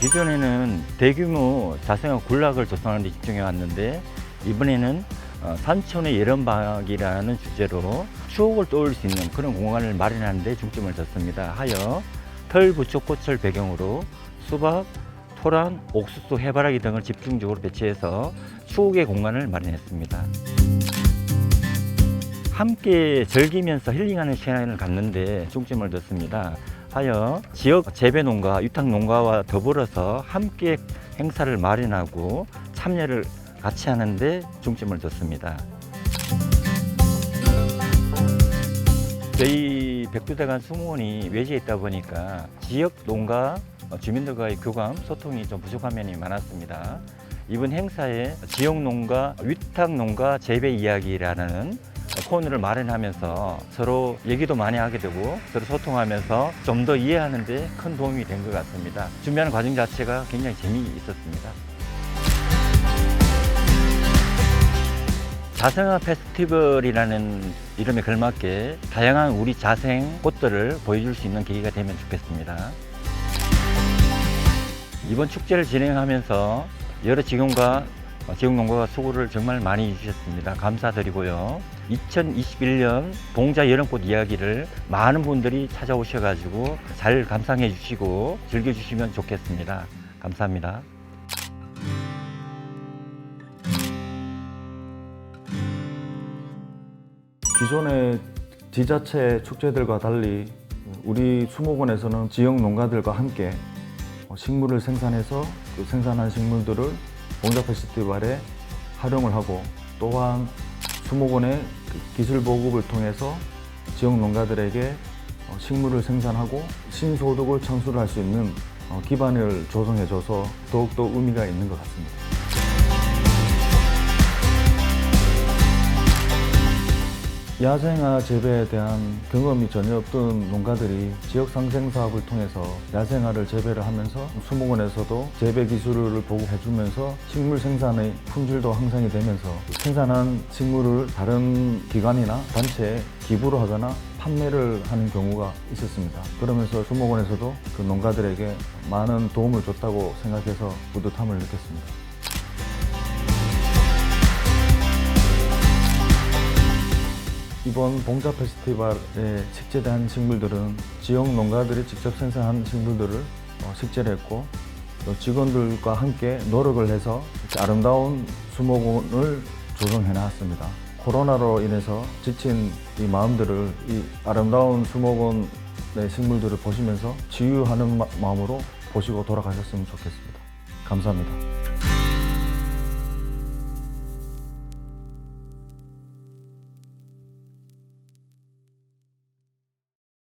기존에는 대규모 자생화 군락을 조성하는 데 집중해 왔는데 이번에는 어, 산촌의 예런방학이라는 주제로 추억을 떠올릴 수 있는 그런 공간을 마련하는 데 중점을 뒀습니다. 하여 털, 부초, 꽃을 배경으로 수박, 토란, 옥수수, 해바라기 등을 집중적으로 배치해서 추억의 공간을 마련했습니다. 함께 즐기면서 힐링하는 시간을 갖는데 중점을 뒀습니다. 하여 지역 재배 농가, 유탁 농가와 더불어서 함께 행사를 마련하고 참여를 같이 하는데 중점을 뒀습니다. 저희 백두대간 수목원이 외지에 있다 보니까 지역 농가 어, 주민들과의 교감 소통이 좀 부족한 면이 많았습니다. 이번 행사에 지역 농가 위탁 농가 재배 이야기라는 코너를 마련하면서 서로 얘기도 많이 하게 되고 서로 소통하면서 좀 더 이해하는 데 큰 도움이 된 것 같습니다. 준비하는 과정 자체가 굉장히 재미있었습니다. 자생화 페스티벌이라는 이름에 걸맞게 다양한 우리 자생 꽃들을 보여줄 수 있는 계기가 되면 좋겠습니다. 이번 축제를 진행하면서 여러 직원과 지역 농가가 수고를 정말 많이 해주셨습니다. 감사드리고요. 2021년 봉자 여름꽃 이야기를 많은 분들이 찾아오셔가지고 잘 감상해 주시고 즐겨주시면 좋겠습니다. 감사합니다. 기존의 지자체 축제들과 달리 우리 수목원에서는 지역 농가들과 함께 식물을 생산해서 그 생산한 식물들을 봉자 페스티벌에 활용을 하고 또한 수목원의 그 기술 보급을 통해서 지역 농가들에게 어, 식물을 생산하고 신소득을 창출할 수 있는 어, 기반을 조성해줘서 더욱더 의미가 있는 것 같습니다. 야생화 재배에 대한 경험이 전혀 없던 농가들이 지역 상생 사업을 통해서 야생화를 재배를 하면서 수목원에서도 재배 기술을 보고해 주면서 식물 생산의 품질도 향상이 되면서 생산한 식물을 다른 기관이나 단체에 기부를 하거나 판매를 하는 경우가 있었습니다. 그러면서 수목원에서도 그 농가들에게 많은 도움을 줬다고 생각해서 뿌듯함을 느꼈습니다. 이번 봉자 페스티벌에 식재된 식물들은 지역 농가들이 직접 생산한 식물들을 어, 식재를 했고 또 직원들과 함께 노력을 해서 아름다운 수목원을 조성해 놨습니다. 코로나로 인해서 지친 이 마음들을 이 아름다운 수목원의 식물들을 보시면서 치유하는 마- 마음으로 보시고 돌아가셨으면 좋겠습니다. 감사합니다.